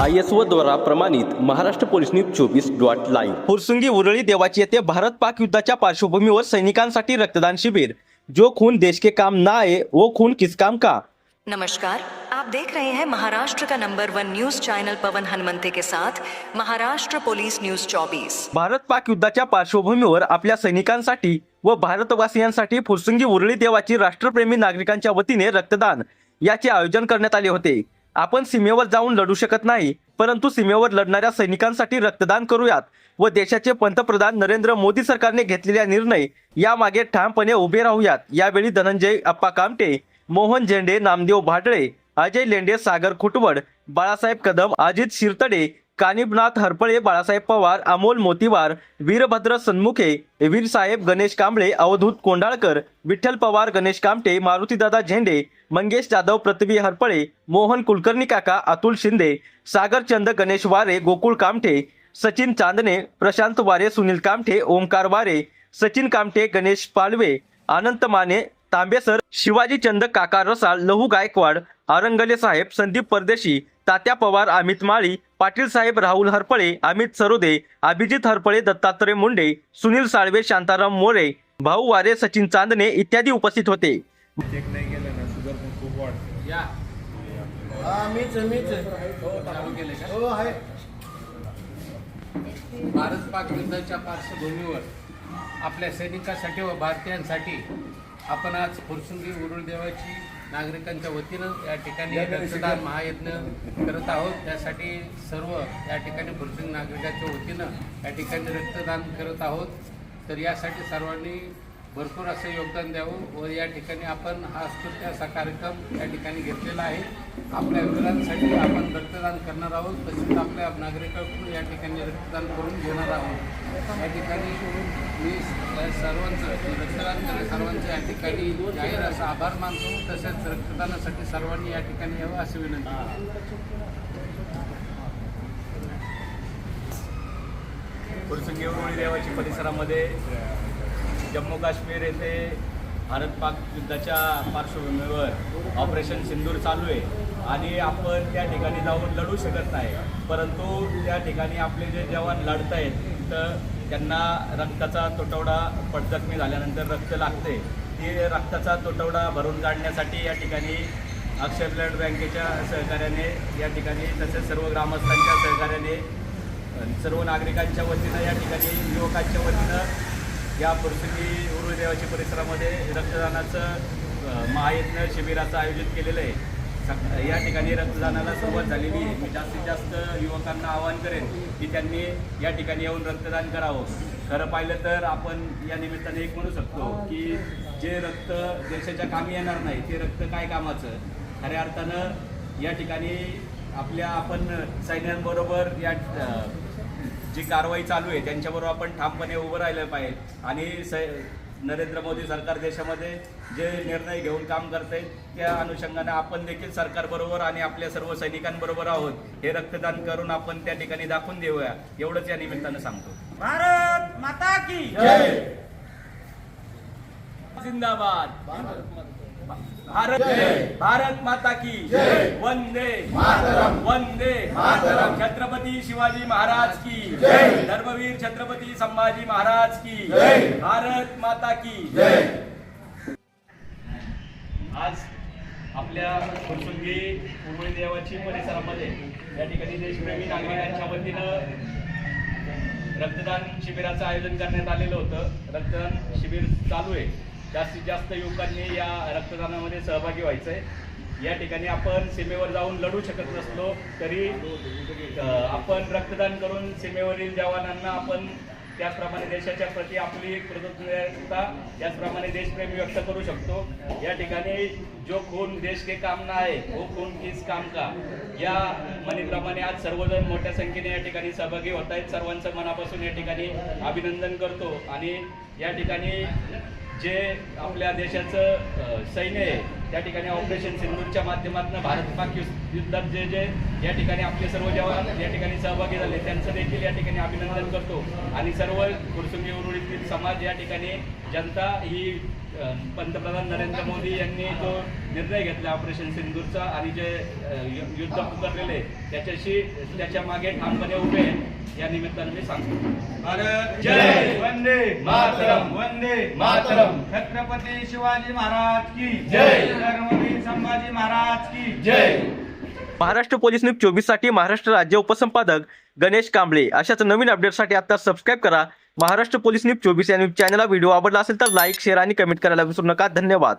I S O द्वारा प्रमाणित Maharashtra police news चोवीस डॉट लाईव्ह. फुरसुंगी उरळी देवाची येथे भारत पाक युद्धाच्या पार्श्वभूमीवर सैनिकांसाठी रक्तदान शिबिर. जो खून देश के काम ना आए वो खून किस काम का? नमस्कार आप देख रहे हैं महाराष्ट्र का number one news channel Pavan Hanumante के साथ महाराष्ट्र पुलिस न्यूज 24 भारत पाक युद्धाच्या पार्श्वभूमीवर आपल्या सैनिकांसाठी व भारतवासियांसाठी फुरसुंगी उरळी देवाची राष्ट्रप्रेमी नागरिकांच्या वतीने रक्तदान याचे आयोजन करण्यात आले होते. आपण सीमेवर जाऊन लढू शकत नाही परंतु सीमेवर लढणाऱ्या सैनिकांसाठी रक्तदान करूयात व देशाचे पंतप्रधान नरेंद्र मोदी सरकारने घेतलेल्या निर्णय यामागे ठामपणे उभे राहूयात. यावेळी धनंजय अप्पा कामटे मोहन झेंडे नामदेव भाटळे अजय लेंडे सागर खुटवड बाळासाहेब कदम अजित शिरतडे कानिबनाथ हरपळे बाळासाहेब पवार अमोल मोतीवार वीरभद्र सन्मुखे वीरसाहेब गणेश कांबळे अवधूत कोंडाळकर विठ्ठल पवार गणेश कामटे मारुतीदादा झेंडे मंगेश जाधव पृथ्वी हरपळे मोहन कुलकर्णी काका अतुल शिंदे सागरचंद गणेश वारे गोकुळ कामठे सचिन चांदणे प्रशांत वारे सुनील कामठे ओमकार वारे सचिन कामठे गणेश पालवे अनंत माने तांबेसर शिवाजी चंद काका रसाळ लहू गायकवाड आरंगले साहेब संदीप परदेशी तात्या पवार अमित माळी पाटील साहेब राहुल हरपळे अमित सरोदे अभिजित हरपळे दत्तात्रय मुंडे सुनील साळवे शांताराम मोरे भाऊ वारे सचिन चांदणे इत्यादी उपस्थित होते हा. हो हो भारत पाक युद्धाच्या पार्श्वभूमीवर आपल्या सैनिकांसाठी व भारतीयांसाठी आपण आज फुरसुंगी उरुळदेवाची नागरिकांच्या वतीनं या ठिकाणी रक्तदान महायज्ञ करत आहोत. त्यासाठी सर्व या ठिकाणी फुरसुंगी नागरिकांच्या वतीनं या ठिकाणी रक्तदान करत आहोत. तर यासाठी सर्वांनी भरपूर असं योगदान द्यावं व या ठिकाणी आपण हा स्तुत्य असा कार्यक्रम या ठिकाणी घेतलेला आहे. आपल्या मुलांसाठी आपण रक्तदान करणार आहोत. तसेच आपल्या नागरिकांकडून या ठिकाणी रक्तदान करून घेणार आहोत. या ठिकाणी मी सर्वांचं रक्तदान सर्वांच्या या ठिकाणी जाहीर असा आभार मानतो. तसेच रक्तदानासाठी सर्वांनी या ठिकाणी यावं असं विनंती. करतो. देवाची परिसरामध्ये जम्मू काश्मीर येथे भारत पाक युद्धाच्या पार्श्वभूमीवर ऑपरेशन सिंदूर चालू आहे. आणि आपण त्या ठिकाणी जाऊन लढू शकत नाही. परंतु त्या ठिकाणी आपले जे जवान लढत आहेत तर त्यांना रक्ताचा तुटवडा पडजखमी झाल्यानंतर रक्त लागते. ते रक्ताचा तुटवडा भरून काढण्यासाठी या ठिकाणी अक्षय ब्लड बँकेच्या सहकार्याने या ठिकाणी तसेच सर्व ग्रामस्थांच्या सहकार्याने सर्व नागरिकांच्या वतीनं या ठिकाणी युवकांच्या वतीनं या प्रसंगी उरुळदेवाच्या परिसरामध्ये रक्तदानाचं महायत्न महायज्ञ शिबिराचं आयोजित केलेलं आहे. या ठिकाणी रक्तदानाला सुरुवात झालेली आहे. मी जास्तीत जास्त युवकांना आवाहन करेन की त्यांनी या ठिकाणी येऊन रक्तदान करावं. खरं पाहिलं तर आपण या निमित्ताने एक म्हणू शकतो की जे रक्त देशाच्या कामी येणार नाही ते रक्त काय कामाचं? खऱ्या अर्थानं या ठिकाणी आपल्या आपण सैन्यांबरोबर या जी कारवाई चालू आहे त्यांच्याबरोबर आपण ठामपणे उभं राहिलं पाहिजे. आणि स नरेंद्र मोदी सरकार देशामध्ये जे निर्णय घेऊन काम करते त्या अनुषंगाने आपण देखील सरकारबरोबर आणि आपल्या सर्व सैनिकांबरोबर आहोत. हे रक्तदान करून आपण त्या ठिकाणी दाखवून देऊया. एवढंच या निमित्तानं सांगतो. भारत माता की जिंदाबाद. भारत भारत माता की वंदे। वंदे। छत्रपती शिवाजी महाराज की धर्मवीर छत्रपती संभाजी महाराज की भारत माता की आज आपल्या फुरसुंगी उर्वळी देवाची परिसरामध्ये या ठिकाणी देशप्रेमी नागरिकांच्या वतीनं रक्तदान शिबिराचं आयोजन करण्यात आलेलं होतं. रक्तदान शिबिर चालू आहे. जास्तीत जास्त युवकांनी या रक्तदानामध्ये सहभागी व्हायचं आहे या ठिकाणी आपण सीमेवर जाऊन लढू शकत नसलो तरी आपण रक्तदान करून सीमेवरील जवानांना आपण त्याचप्रमाणे देशाच्या प्रती आपली कृतज्ञता त्याचप्रमाणे देशप्रेम व्यक्त करू शकतो. या ठिकाणी जो खून देश के काम ना आहे वो खून किस काम का? या म्हणीप्रमाणे आज सर्वजण मोठ्या संख्येने या ठिकाणी सहभागी होत आहेत. सर्वांचं मनापासून या ठिकाणी अभिनंदन करतो. आणि या ठिकाणी जे आपल्या देशाचं सैन्य आहे त्या ठिकाणी ऑपरेशन सिंधूरच्या माध्यमातून भारत पाक युद्धात जे जे या ठिकाणी आपले सर्व जवान या ठिकाणी सहभागी झाले त्यांचं देखील या ठिकाणी अभिनंदन करतो. आणि सर्व कुरसुंगी उरुळीतील समाज या ठिकाणी जनता ही पंतप्रधान नरेंद्र मोदी यांनी जो निर्णय घेतला ऑपरेशन सिंधूरचा आणि जे युद्ध पुकारलेले त्याच्याशी त्याच्यामागे ठामपणे उभे या निमित्तानं मी सांगतो. भारत जय! वंदे मातरम! वंदे मातरम! छत्रपती शिवाजी महाराज की जय! धर्मवीर संभाजी महाराज की जय! महाराष्ट्र पोलीस न्यूज चोवीससाठी महाराष्ट्र राज्य उपसंपादक गणेश कांबळे. अशाच नवीन अपडेटसाठी आता सबस्क्राईब करा. महाराष्ट्र पोलीस न्यूज चोवीस या न्यूज चॅनलला व्हिडिओ आवडला असेल तर लाईक शेअर आणि कमेंट करायला विसरू नका. धन्यवाद.